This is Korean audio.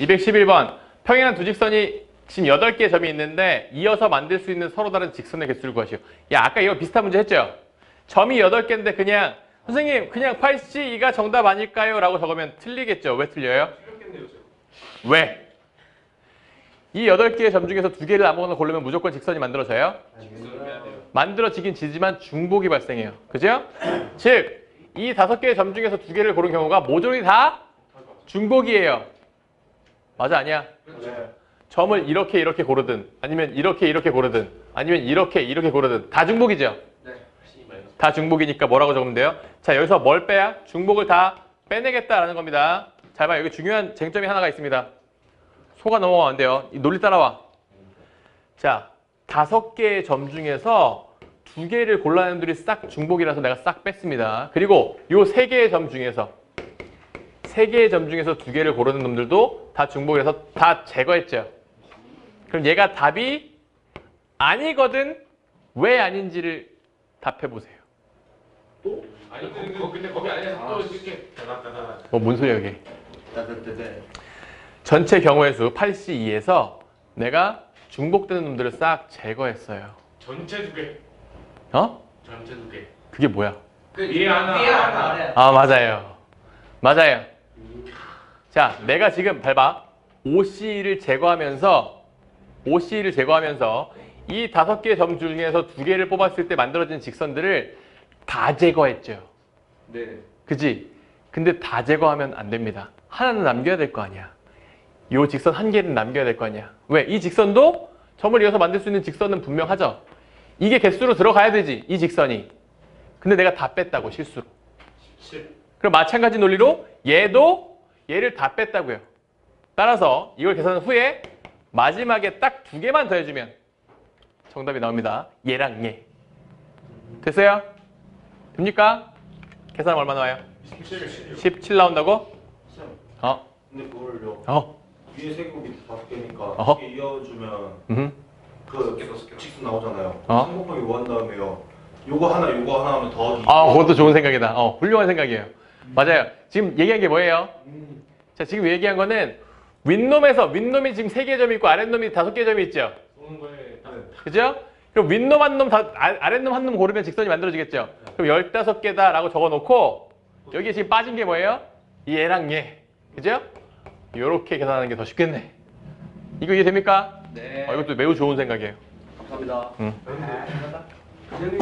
211번. 평행한 두 직선이 지금 8개의 점이 있는데 이어서 만들 수 있는 서로 다른 직선의 개수를 구하시오. 야, 아까 이거 비슷한 문제 했죠? 점이 8개인데 그냥 선생님 그냥 8C가 정답 아닐까요? 라고 적으면 틀리겠죠. 왜 틀려요? 왜? 이 8개의 점 중에서 두 개를 아무거나 고르면 무조건 직선이 만들어져요? 만들어지긴 지지만 중복이 발생해요. 그죠? 즉, 이 다섯 개의 점 중에서 두 개를 고른 경우가 모조리 다 중복이에요. 맞아, 아니야? 점을 이렇게 이렇게 고르든 아니면 이렇게 이렇게 고르든 아니면 이렇게 이렇게 고르든 다 중복이죠? 다 중복이니까 뭐라고 적으면 돼요? 자, 여기서 뭘 빼야? 중복을 다 빼내겠다라는 겁니다. 잘 봐. 여기 중요한 쟁점이 하나가 있습니다. 소가 넘어가면 안 돼요. 이 논리 따라와. 자, 다섯 개의 점 중에서 두 개를 골라낸 놈들이 싹 중복이라서 내가 싹 뺐습니다. 그리고 요 세 개의 점 중에서 세 개의 점 중에서 두 개를 고르는 놈들도 다 중복이라서 다 제거했죠. 그럼 얘가 답이 아니거든 왜 아닌지를 답해 보세요. 아니 근데, 거- 근데 거기 안에서 또 이렇게 뭐뭔 소리야 이게? 전체 경우의 수 8C2에서 내가 중복되는 놈들을 싹 제거했어요. 전체 두 개. 어? 전체 두 개. 그게 뭐야? 위에 하나, 위에 하나. 아 맞아요. 맞아요. 자, 내가 지금 밟아 5C를 제거하면서 5C를 제거하면서 이 다섯 개의 점 중에서 두 개를 뽑았을 때 만들어진 직선들을 다 제거했죠. 네. 그지? 근데 다 제거하면 안 됩니다. 하나는 남겨야 될 거 아니야. 요 직선 한 개는 남겨야 될 거 아니야. 왜? 이 직선도 점을 이어서 만들 수 있는 직선은 분명하죠. 이게 개수로 들어가야 되지. 이 직선이. 근데 내가 다 뺐다고 실수로. 7. 그럼 마찬가지 논리로 얘도 얘를 다 뺐다고요. 따라서 이걸 계산한 후에 마지막에 딱 두 개만 더해주면 정답이 나옵니다. 얘랑 얘. 됐어요? 됩니까? 계산하면 얼마 나와요? 17. 17 나온다고? 쌤, 어? 근데 그걸요. 어? 위에 세 개, 밑에 다섯 개니까 어허. 이게 이어주면 음. 그 개, 다섯 개. 직수 나오잖아요. 어? 3 곱하기 5한 다음에요. 요거 하나, 요거 하나 하면 더하기. 아, 그것도 좋은 생각이다. 어, 훌륭한 생각이에요. 맞아요. 지금 얘기한 게 뭐예요? 자, 지금 얘기한 거는 윗놈에서 윗놈이 지금 세 개 점이 있고 아랫놈이 다섯 개 점이 있죠. 그죠? 그럼 윗놈 한 놈, 다, 아- 아랫놈 한 놈 고르면 직선이 만들어지겠죠? 그럼 15개다라고 적어 놓고 여기에 지금 빠진 게 뭐예요? 얘랑 얘. 그죠? 요렇게 계산하는 게 더 쉽겠네. 이거 이해됩니까? 네. 어, 이것도 매우 좋은 생각이에요. 감사합니다. 응. 네.